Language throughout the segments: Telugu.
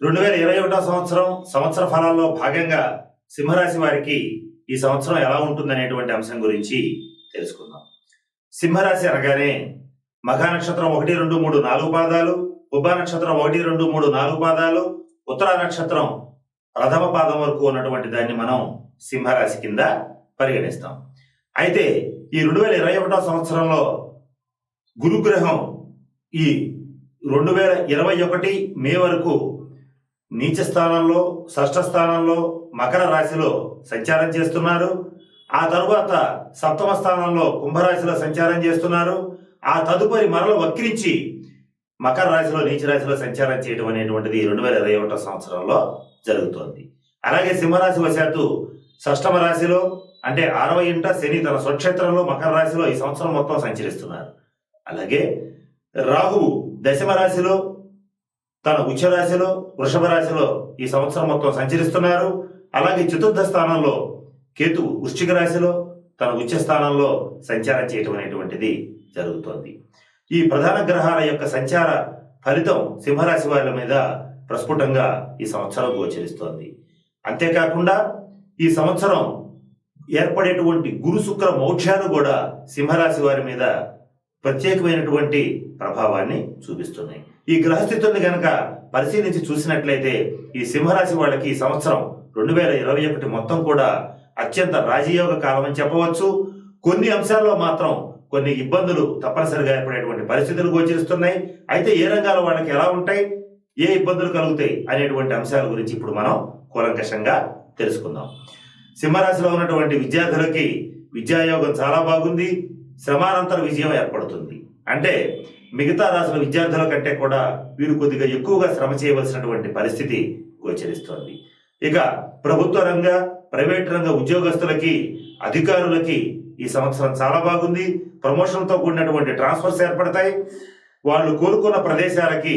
రెండు వేల ఇరవై ఒకటో సంవత్సరం సంవత్సర ఫలాల్లో భాగంగా సింహరాశి వారికి ఈ సంవత్సరం ఎలా ఉంటుందనేటువంటి అంశం గురించి తెలుసుకుందాం. సింహరాశి అనగానే మఘా నక్షత్రం ఒకటి రెండు మూడు నాలుగు పాదాలు ఉబ్బా నక్షత్రం ఒకటి రెండు మూడు నాలుగు పాదాలు ఉత్తర నక్షత్రం ప్రథమ పాదం వరకు ఉన్నటువంటి దాన్ని మనం సింహరాశి కింద పరిగణిస్తాం. అయితే ఈ రెండు వేల ఇరవై ఒకటో సంవత్సరంలో గురుగ్రహం ఈ రెండు వేల ఇరవై ఒకటి మే వరకు నీచ స్థానంలో షష్ఠ స్థానంలో మకర రాశిలో సంచారం చేస్తున్నారు. ఆ తరువాత సప్తమ స్థానంలో కుంభరాశిలో సంచారం చేస్తున్నారు. ఆ తదుపరి మరల వక్రించి మకర రాశిలో నీచ రాశిలో సంచారం చేయడం అనేటువంటిది రెండు వేల ఇరవై ఒకటో సంవత్సరంలో జరుగుతోంది. అలాగే సింహరాశి వశాత్తు షష్టమ రాశిలో అంటే ఆరవ ఇంట శని తన స్వక్షేత్రంలో మకర రాశిలో ఈ సంవత్సరం మొత్తం సంచరిస్తున్నారు. అలాగే రాహువు దశమ రాశిలో తన ఉచ్చ రాశిలో వృషభ రాశిలో ఈ సంవత్సరం మొత్తం సంచరిస్తున్నారు. అలాగే చతుర్థ స్థానంలో కేతువు వృశ్చిక రాశిలో తన ఉచ్చ స్థానంలో సంచారం చేయటం అనేటువంటిది జరుగుతోంది. ఈ ప్రధాన గ్రహాల యొక్క సంచార ఫలితం సింహరాశి వారి మీద ప్రస్ఫుటంగా ఈ సంవత్సరం గోచరిస్తోంది. అంతేకాకుండా ఈ సంవత్సరం ఏర్పడేటువంటి గురు శుక్ర మౌఢ్యాలు కూడా సింహరాశి వారి మీద ప్రత్యేకమైనటువంటి ప్రభావాన్ని చూపిస్తున్నాయి. ఈ గ్రహస్థితుల్ని గనక పరిశీలించి చూసినట్లయితే ఈ సింహరాశి వాళ్ళకి ఈ సంవత్సరం రెండు వేల ఇరవై ఒకటి మొత్తం కూడా అత్యంత రాజయోగ కాలం అని చెప్పవచ్చు. కొన్ని అంశాల్లో మాత్రం కొన్ని ఇబ్బందులు తప్పనిసరిగా ఏర్పడేటువంటి పరిస్థితులు గోచరిస్తున్నాయి. అయితే ఏ రంగాల వాళ్ళకి ఎలా ఉంటాయి? ఏ ఇబ్బందులు కలుగుతాయి? అనేటువంటి అంశాల గురించి ఇప్పుడు మనం కూలంకషంగా తెలుసుకుందాం. సింహరాశిలో ఉన్నటువంటి విద్యార్థులకి విద్యాయోగం చాలా బాగుంది. శ్రమానంతర విజయం ఏర్పడుతుంది. అంటే మిగతా రాసిన విద్యార్థుల కంటే కూడా వీరు కొద్దిగా ఎక్కువగా శ్రమ చేయవలసినటువంటి పరిస్థితి గోచరిస్తోంది. ఇక ప్రభుత్వ రంగ ప్రైవేట్ రంగ ఉద్యోగస్తులకి అధికారులకి ఈ సంవత్సరం చాలా బాగుంది. ప్రమోషన్తో కూడినటువంటి ట్రాన్స్ఫర్స్ ఏర్పడతాయి. వాళ్ళు కోరుకున్న ప్రదేశాలకి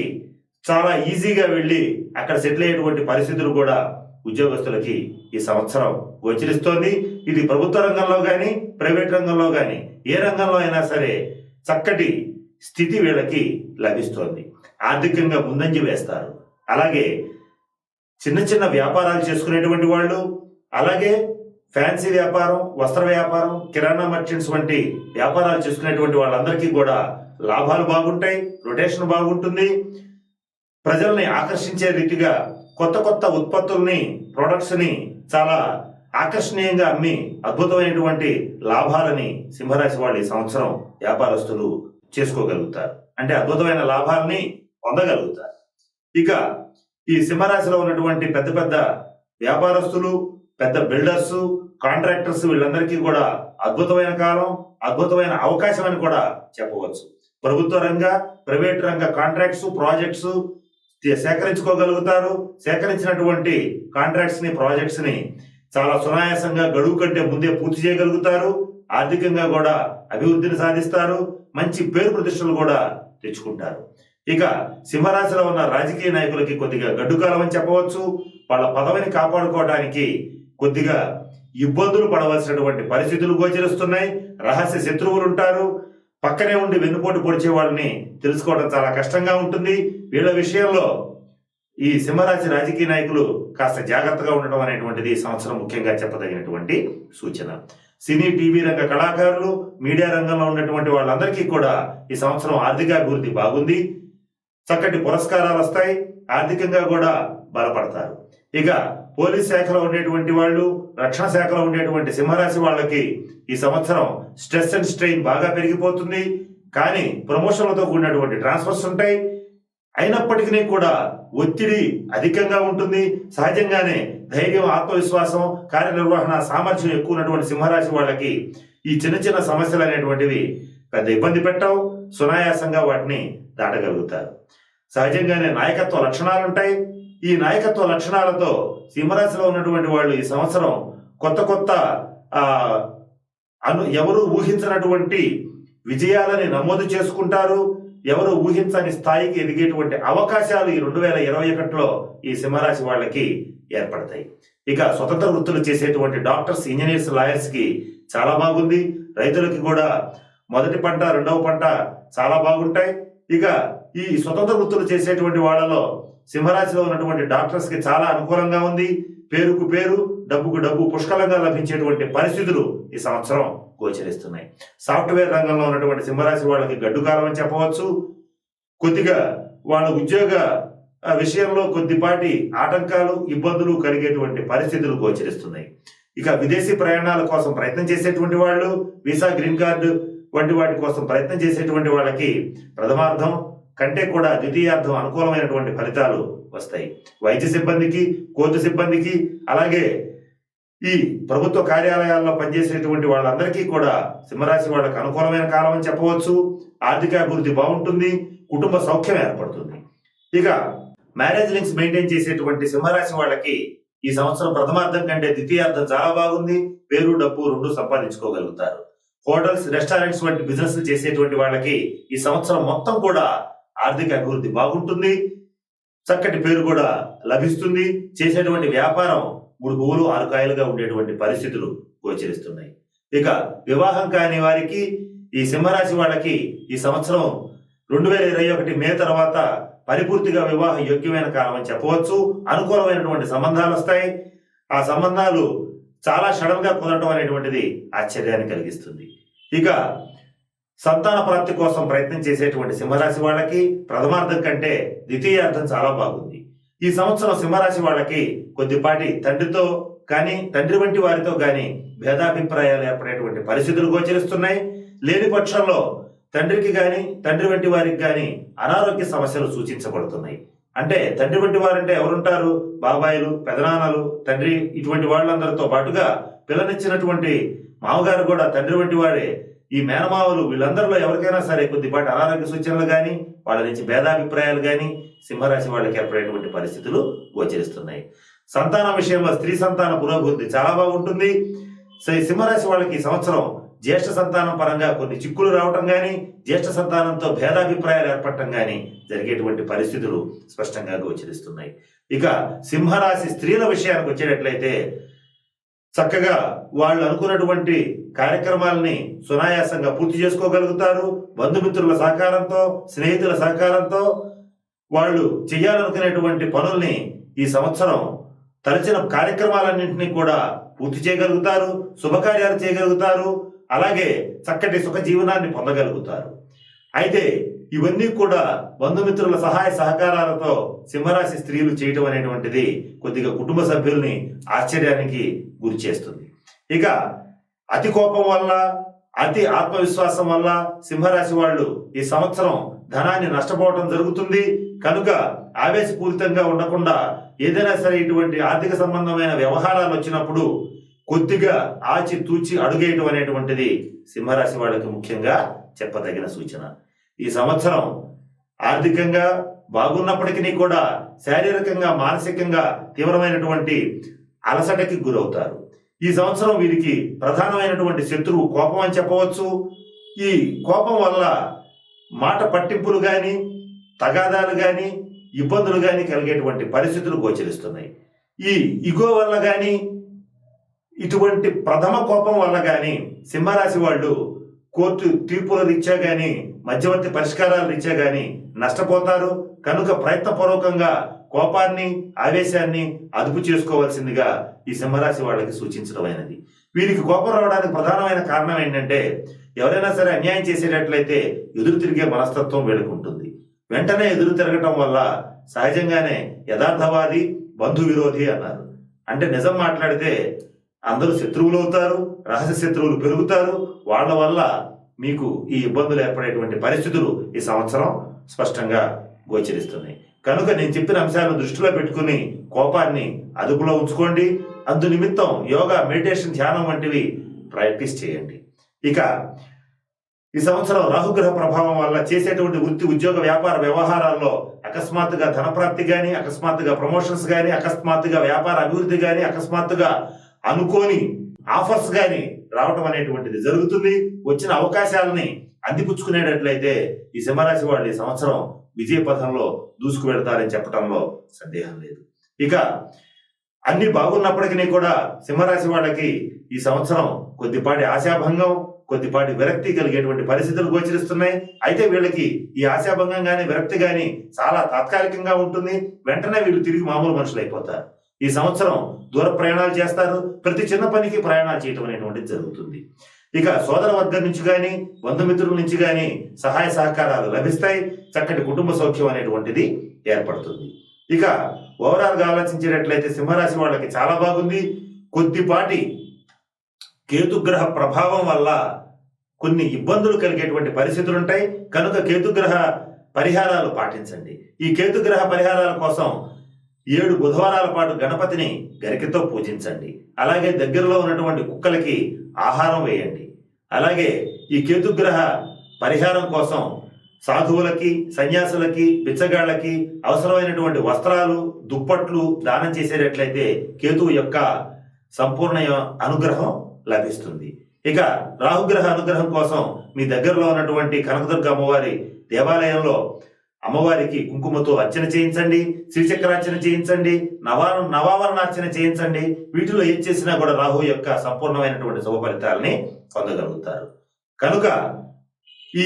చాలా ఈజీగా వెళ్ళి అక్కడ సెటిల్ అయ్యేటువంటి పరిస్థితులు కూడా ఉద్యోగస్తులకి ఈ సంవత్సరం గోచరిస్తోంది. ఇది ప్రభుత్వ రంగంలో కానీ ప్రైవేట్ రంగంలో కానీ ఏ రంగంలో అయినా సరే చక్కటి స్థితి వీళ్ళకి లభిస్తోంది. ఆర్థికంగా ముందంజ వేస్తారు. అలాగే చిన్న చిన్న వ్యాపారాలు చేసుకునేటువంటి వాళ్ళు అలాగే ఫ్యాన్సీ వ్యాపారం వస్త్ర వ్యాపారం కిరాణా మర్చెంట్స్ వంటి వ్యాపారాలు చేసుకునేటువంటి వాళ్ళందరికీ కూడా లాభాలు బాగుంటాయి రొటేషన్ బాగుంటుంది. ప్రజల్ని ఆకర్షించే రీతిగా కొత్త కొత్త ఉత్పత్తుల్ని ప్రొడక్ట్స్ని చాలా ఆకర్షణీయంగా అమ్మి అద్భుతమైనటువంటి లాభాలని సింహరాశి వాళ్ళు ఈ సంవత్సరం వ్యాపారస్తులు చేసుకోగలుగుతారు. అంటే అద్భుతమైన లాభాలని పొందగలుగుతారు. ఇక ఈ సింహరాశిలో ఉన్నటువంటి పెద్ద పెద్ద వ్యాపారస్తులు పెద్ద బిల్డర్స్ కాంట్రాక్టర్స్ వీళ్ళందరికీ కూడా అద్భుతమైన కాలం అద్భుతమైన అవకాశం అని కూడా చెప్పవచ్చు. ప్రభుత్వ రంగ ప్రైవేట్ రంగ కాంట్రాక్ట్స్ ప్రాజెక్ట్స్ సేకరించుకోగలుగుతారు. సేకరించినటువంటి కాంట్రాక్ట్స్ని ప్రాజెక్ట్స్ని చాలా సునాయాసంగా గడువు కంటే ముందే పూర్తి చేయగలుగుతారు. ఆర్థికంగా కూడా అభివృద్ధిని సాధిస్తారు. మంచి పేరు ప్రతిష్టలు కూడా తెచ్చుకుంటారు. ఇక సింహరాశిలో ఉన్న రాజకీయ నాయకులకి కొద్దిగా గడ్డుకాలం అని చెప్పవచ్చు. వాళ్ళ పదవిని కాపాడుకోవడానికి కొద్దిగా ఇబ్బందులు పడవలసినటువంటి పరిస్థితులు గోచరిస్తున్నాయి. రహస్య శత్రువులు ఉంటారు. పక్కనే ఉండి వెన్నుపోటు పొడిచే వాళ్ళని తెలుసుకోవడం చాలా కష్టంగా ఉంటుంది. వీళ్ళ విషయంలో ఈ సింహరాశి రాజకీయ నాయకులు కాస్త జాగ్రత్తగా ఉండడం అనేటువంటిది ఈ సంవత్సరం ముఖ్యంగా చెప్పదగినటువంటి సూచన. సినీ టీవీ రంగ కళాకారులు మీడియా రంగంలో ఉన్నటువంటి వాళ్ళందరికీ కూడా ఈ సంవత్సరం ఆర్థిక అభివృద్ధి బాగుంది. చక్కటి పురస్కారాలు వస్తాయి. ఆర్థికంగా కూడా బలపడతారు. ఇక పోలీస్ శాఖలో ఉండేటువంటి వాళ్ళు రక్షణ శాఖలో ఉండేటువంటి సింహరాశి వాళ్ళకి ఈ సంవత్సరం స్ట్రెస్ అండ్ స్ట్రెయిన్ బాగా పెరిగిపోతుంది. కానీ ప్రమోషన్లతో కూడినటువంటి ట్రాన్స్ఫర్స్ ఉంటాయి. అయినప్పటికీ కూడా ఒత్తిడి అధికంగా ఉంటుంది. సహజంగానే ధైర్యం ఆత్మవిశ్వాసం కార్యనిర్వహణ సామర్థ్యం ఎక్కువ ఉన్నటువంటి సింహరాశి వాళ్ళకి ఈ చిన్న చిన్న సమస్యలు అనేటువంటివి పెద్ద ఇబ్బంది పెట్టవు. సునాయాసంగా వాటిని దాటగలుగుతారు. సహజంగానే నాయకత్వ లక్షణాలు ఉంటాయి. ఈ నాయకత్వ లక్షణాలతో సింహరాశిలో ఉన్నటువంటి వాళ్ళు ఈ సంవత్సరం కొత్త కొత్త అను ఎవరు ఊహించినటువంటి విజయాలని నమోదు చేసుకుంటారు. ఎవరు ఊహించని స్థాయికి ఎదిగేటువంటి అవకాశాలు ఈ రెండు వేల ఇరవై ఒకటిలో ఈ సింహరాశి వాళ్ళకి ఏర్పడతాయి. ఇక స్వతంత్ర వృత్తులు చేసేటువంటి డాక్టర్స్ ఇంజనీర్స్ లాయర్స్కి చాలా బాగుంది. రైతులకి కూడా మొదటి పంట రెండవ పంట చాలా బాగుంటాయి. ఇక ఈ స్వతంత్ర వృత్తులు చేసేటువంటి వాళ్ళలో సింహరాశిలో ఉన్నటువంటి డాక్టర్స్కి చాలా అనుకూలంగా ఉంది. పేరుకు పేరు డబ్బుకు డబ్బు పుష్కలంగా లభించేటువంటి పరిస్థితులు ఈ సంవత్సరం గోచరిస్తున్నాయి. సాఫ్ట్వేర్ రంగంలో ఉన్నటువంటి సింహరాశి వాళ్ళకి గడ్డుకాలం అని చెప్పవచ్చు. కొద్దిగా వాళ్ళ ఉద్యోగ విషయంలో కొద్దిపాటి ఆటంకాలు ఇబ్బందులు కలిగేటువంటి పరిస్థితులు గోచరిస్తున్నాయి. ఇక విదేశీ ప్రయాణాల కోసం ప్రయత్నం చేసేటువంటి వాళ్ళు వీసా గ్రీన్ కార్డు వంటి వాటి కోసం ప్రయత్నం చేసేటువంటి వాళ్ళకి ప్రథమార్థం కంటే కూడా ద్వితీయార్థం అనుకూలమైనటువంటి ఫలితాలు వస్తాయి. వైద్య సిబ్బందికి కోర్టు సిబ్బందికి అలాగే ఈ ప్రభుత్వ కార్యాలయాల్లో పనిచేసేటువంటి వాళ్ళందరికీ కూడా సింహరాశి వాళ్ళకి అనుకూలమైన కాలం అని చెప్పవచ్చు. ఆర్థిక అభివృద్ధి బాగుంటుంది. కుటుంబ సౌఖ్యం ఏర్పడుతుంది. ఇక మ్యారేజ్ లింక్స్ మెయింటైన్ చేసేటువంటి సింహరాశి వాళ్ళకి ఈ సంవత్సరం ప్రథమార్థం కంటే ద్వితీయార్థం చాలా బాగుంది. పేరు డబ్బు రెండు సంపాదించుకోగలుగుతారు. హోటల్స్ రెస్టారెంట్స్ వంటి బిజినెస్ చేసేటువంటి వాళ్ళకి ఈ సంవత్సరం మొత్తం కూడా ఆర్థిక అభివృద్ధి బాగుంటుంది. చక్కటి పేరు కూడా లభిస్తుంది. చేసేటువంటి వ్యాపారం మూడు పువ్వులు ఆరు కాయలుగా ఉండేటువంటి పరిస్థితులు గోచరిస్తున్నాయి. ఇక వివాహం కాని వారికి ఈ సింహరాశి వాళ్ళకి ఈ సంవత్సరం రెండు వేల ఇరవై ఒకటి మే తర్వాత పరిపూర్తిగా వివాహ యోగ్యమైన కాలం అని చెప్పవచ్చు. అనుకూలమైనటువంటి సంబంధాలు వస్తాయి. ఆ సంబంధాలు చాలా సడన్గా కుదరటం అనేటువంటిది ఆశ్చర్యాన్ని కలిగిస్తుంది. ఇక సంతాన ప్రాప్తి కోసం ప్రయత్నం చేసేటువంటి సింహరాశి వాళ్ళకి ప్రథమార్థం కంటే ద్వితీయార్థం చాలా బాగుంది. ఈ సంవత్సరం సింహరాశి వాళ్ళకి కొద్దిపాటి తండ్రితో కానీ తండ్రి వంటి వారితో కానీ భేదాభిప్రాయాలు ఏర్పడేటువంటి పరిస్థితులు గోచరిస్తున్నాయి. లేని పక్షంలో తండ్రికి కానీ తండ్రి వంటి వారికి కానీ అనారోగ్య సమస్యలు సూచించబడుతున్నాయి. అంటే తండ్రి వంటి వారంటే ఎవరుంటారు? బాబాయిలు పెదనాన్నలు తండ్రి ఇటువంటి వాళ్ళందరితో పాటుగా పిల్లనిచ్చినటువంటి మామగారు కూడా తండ్రి వంటి వాడే ఈ మేనమావలు వీళ్ళందరిలో ఎవరికైనా సరే కొద్దిపాటి అనారోగ్య సూచనలు కానీ వాళ్ళ నుంచి భేదాభిప్రాయాలు కానీ సింహరాశి వాళ్ళకి ఏర్పడేటువంటి పరిస్థితులు గోచరిస్తున్నాయి. సంతానం విషయంలో స్త్రీ సంతాన పురోభివృద్ధి చాలా బాగుంటుంది. సో ఈ సింహరాశి వాళ్ళకి ఈ సంవత్సరం జ్యేష్ఠ సంతానం పరంగా కొన్ని చిక్కులు రావటం కానీ జ్యేష్ఠ సంతానంతో భేదాభిప్రాయాలు ఏర్పడటం కానీ జరిగేటువంటి పరిస్థితులు స్పష్టంగా గోచరిస్తున్నాయి. ఇక సింహరాశి స్త్రీల విషయానికి వచ్చేటట్లయితే చక్కగా వాళ్ళు అనుకున్నటువంటి కార్యక్రమాలని సునాయాసంగా పూర్తి చేసుకోగలుగుతారు. బంధుమిత్రుల సహకారంతో స్నేహితుల సహకారంతో వాళ్ళు చేయాలనుకునేటువంటి పనుల్ని ఈ సంవత్సరం తలచిన కార్యక్రమాలన్నింటినీ కూడా పూర్తి చేయగలుగుతారు శుభకార్యాలు చేయగలుగుతారు అలాగే చక్కటి సుఖ జీవనాన్ని పొందగలుగుతారు. అయితే ఇవన్నీ కూడా బంధుమిత్రుల సహాయ సహకారాలతో సింహరాశి స్త్రీలు చేయటం అనేటువంటిది కొద్దిగా కుటుంబ సభ్యుల్ని ఆశ్చర్యానికి గురి చేస్తుంది. ఇక అతి కోపం వల్ల అతి ఆత్మవిశ్వాసం వల్ల సింహరాశి వాళ్ళు ఈ సంవత్సరం ధనాన్ని నష్టపోవటం జరుగుతుంది. కనుక ఆవేశపూరితంగా ఉండకుండా ఏదైనా సరే ఇటువంటి ఆర్థిక సంబంధమైన వ్యవహారాలు వచ్చినప్పుడు కొద్దిగా ఆచి తూచి అడుగేయటం అనేటువంటిది సింహరాశి వాళ్ళకి ముఖ్యంగా చెప్పదగిన సూచన. ఈ సంవత్సరం ఆర్థికంగా బాగున్నప్పటికీ కూడా శారీరకంగా మానసికంగా తీవ్రమైనటువంటి అలసటకి గురవుతారు. ఈ సంవత్సరం వీరికి ప్రధానమైనటువంటి శత్రువు కోపం అని చెప్పవచ్చు. ఈ కోపం వల్ల మాట పట్టింపులు కానీ తగాదాలు కానీ ఇబ్బందులు కానీ కలిగేటువంటి పరిస్థితులు గోచరిస్తున్నాయి. ఈ ఇగో వల్ల కానీ ఇటువంటి ప్రథమ కోపం వల్ల కానీ సింహరాశి వాళ్ళు కోర్టు తీర్పుల రీత్యా కానీ మధ్యవర్తి పరిష్కారాల రీత్యా కానీ నష్టపోతారు. కనుక ప్రయత్నపూర్వకంగా కోపాన్ని ఆవేశాన్ని అదుపు చేసుకోవాల్సిందిగా ఈ సింహరాశి వాళ్ళకి సూచించడమైనది వీరికి కోపం రావడానికి ప్రధానమైన కారణం ఏంటంటే ఎవరైనా సరే అన్యాయం చేసేటట్లయితే ఎదురు తిరిగే మనస్తత్వం వేడుకుంటుంది వెంటనే ఎదురు తిరగటం వల్ల సహజంగానే యథార్థవాది బంధు విరోధి అన్నారు. అంటే నిజం మాట్లాడితే అందరూ శత్రువులు అవుతారు రహస్య శత్రువులు పెరుగుతారు. వాళ్ళ వల్ల మీకు ఈ ఇబ్బందులు ఏర్పడేటువంటి పరిస్థితులు ఈ సంవత్సరం స్పష్టంగా గోచరిస్తున్నాయి. కనుక నేను చెప్పిన అంశాలను దృష్టిలో పెట్టుకుని కోపాన్ని అదుపులో ఉంచుకోండి. అందు నిమిత్తం యోగా మెడిటేషన్ ధ్యానం వంటివి ప్రాక్టీస్ చేయండి. ఇక ఈ సంవత్సరం రాహుగ్రహ ప్రభావం వల్ల చేసేటువంటి వృత్తి ఉద్యోగ వ్యాపార వ్యవహారాల్లో అకస్మాత్తుగా ధనప్రాప్తి కానీ అకస్మాత్తుగా ప్రమోషన్స్ కానీ అకస్మాత్తుగా వ్యాపార అభివృద్ధి కానీ అకస్మాత్తుగా అనుకోని ఆఫర్స్ కానీ రావటం అనేటువంటిది జరుగుతుంది. వచ్చిన అవకాశాలని అందిపుచ్చుకునేటట్లయితే ఈ సింహరాశి వాళ్ళు ఈ సంవత్సరం విజయపథంలో దూసుకు వెళ్తారని చెప్పడంలో సందేహం లేదు. ఇక అన్ని బాగున్నప్పటికీ కూడా సింహరాశి వాళ్ళకి ఈ సంవత్సరం కొద్దిపాటి ఆశాభంగం కొద్దిపాటి విరక్తి కలిగేటువంటి పరిస్థితులు గోచరిస్తున్నాయి. అయితే వీళ్ళకి ఈ ఆశాభంగం కానీ విరక్తి కానీ చాలా తాత్కాలికంగా ఉంటుంది. వెంటనే వీళ్ళు తిరిగి మామూలు మనుషులు అయిపోతారు. ఈ సంవత్సరం దూర ప్రయాణాలు చేస్తారు. ప్రతి చిన్న పనికి ప్రయాణాలు చేయటం అనేటువంటిది జరుగుతుంది. ఇక సోదర వర్గం నుంచి కానీ బంధుమిత్రుల నుంచి కానీ సహాయ సహకారాలు లభిస్తాయి. చక్కటి కుటుంబ సౌఖ్యం అనేటువంటిది ఏర్పడుతుంది. ఇక ఓవరాల్గా ఆలోచించేటట్లయితే సింహరాశి వాళ్ళకి చాలా బాగుంది. కొద్దిపాటి కేతుగ్రహ ప్రభావం వల్ల కొన్ని ఇబ్బందులు కలిగేటువంటి పరిస్థితులు ఉంటాయి. కనుక కేతుగ్రహ పరిహారాలు పాటించండి. ఈ కేతుగ్రహ పరిహారాల కోసం ఏడు బుధవారాల పాటు గణపతిని గరికతో పూజించండి. అలాగే దగ్గరలో ఉన్నటువంటి కుక్కలకి ఆహారం వేయండి. అలాగే ఈ కేతుగ్రహ పరిహారం కోసం సాధువులకి సన్యాసులకి బిచ్చగాళ్ళకి అవసరమైనటువంటి వస్త్రాలు దుప్పట్లు దానం చేసేటట్లయితే కేతువు యొక్క సంపూర్ణ అనుగ్రహం లభిస్తుంది. ఇక రాహుగ్రహ అనుగ్రహం కోసం మీ దగ్గరలో ఉన్నటువంటి కనకదుర్గ అమ్మవారి దేవాలయంలో అమ్మవారికి కుంకుమతో అర్చన చేయించండి శ్రీచక్రార్చన చేయించండి నవా నవావరణార్చన చేయించండి. వీటిలో ఏం చేసినా కూడా రాహు యొక్క సంపూర్ణమైనటువంటి శుభ ఫలితాలని పొందగలుగుతారు. కనుక ఈ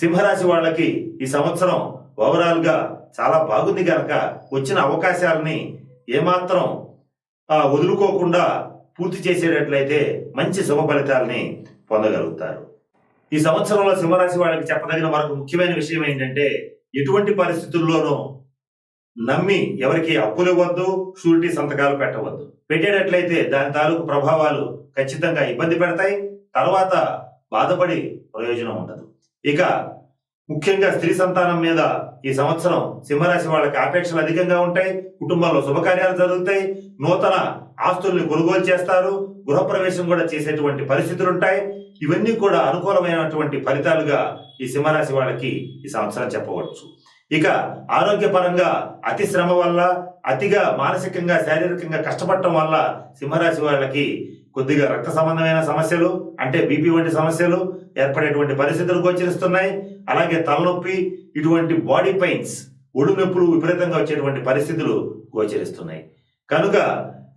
సింహరాశి వాళ్ళకి ఈ సంవత్సరం ఓవరాల్గా చాలా బాగుంది కనుక వచ్చిన అవకాశాలని ఏమాత్రం వదులుకోకుండా పూర్తి చేసేటట్లయితే మంచి శుభ ఫలితాలని పొందగలుగుతారు. ఈ సంవత్సరంలో సింహరాశి వాళ్ళకి చెప్పదగిన మరొక ముఖ్యమైన విషయం ఏంటంటే ఎటువంటి పరిస్థితుల్లోనూ నమ్మి ఎవరికి అప్పులు ఇవ్వద్దు షూరిటీ సంతకాలు పెట్టవద్దు. పెట్టేటట్లయితే దాని తాలూకు ప్రభావాలు ఖచ్చితంగా ఇబ్బంది పెడతాయి. తర్వాత బాధపడి ప్రయోజనం ఉండదు. ఇక ముఖ్యంగా స్త్రీ సంతానం మీద ఈ సంవత్సరం సింహరాశి వాళ్ళకి ఆపేక్షలు అధికంగా ఉంటాయి. కుటుంబంలో శుభకార్యాలు జరుగుతాయి. నూతన ఆస్తుల్ని కొనుగోలు చేస్తారు గృహప్రవేశం కూడా చేసేటువంటి పరిస్థితులు ఉంటాయి ఇవన్నీ కూడా అనుకూలమైనటువంటి ఫలితాలుగా ఈ సింహరాశి వాళ్ళకి ఈ సంవత్సరం చెప్పవచ్చు. ఇక ఆరోగ్యపరంగా అతి శ్రమ వల్ల అతిగా మానసికంగా శారీరకంగా కష్టపడటం వల్ల సింహరాశి వాళ్ళకి కొద్దిగా రక్త సంబంధమైన సమస్యలు అంటే బీపీ వంటి సమస్యలు ఏర్పడేటువంటి పరిస్థితులు గోచరిస్తున్నాయి. అలాగే తలనొప్పి ఇటువంటి బాడీ పెయిన్స్ ఒడు నొప్పులు విపరీతంగా వచ్చేటువంటి పరిస్థితులు గోచరిస్తున్నాయి. కనుక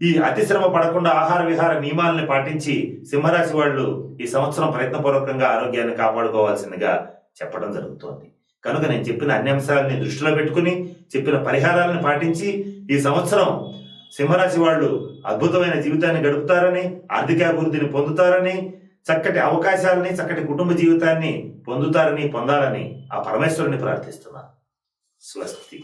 ఈ అతిశ్రమ పడకుండా ఆహార విహార నియమాలను పాటించి సింహరాశి వాళ్ళు ఈ సంవత్సరం ప్రయత్నపూర్వకంగా ఆరోగ్యాన్ని కాపాడుకోవాల్సిందిగా చెప్పడం జరుగుతోంది. కనుక నేను చెప్పిన అన్ని అంశాలని దృష్టిలో పెట్టుకుని చెప్పిన పరిహారాలను పాటించి ఈ సంవత్సరం సింహరాశి వాళ్ళు అద్భుతమైన జీవితాన్ని గడుపుతారని ఆర్థికాభివృద్ధిని పొందుతారని చక్కటి అవకాశాలని చక్కటి కుటుంబ జీవితాన్ని పొందుతారని పొందాలని ఆ పరమేశ్వరుని ప్రార్థిస్తున్నాను. స్వస్తి.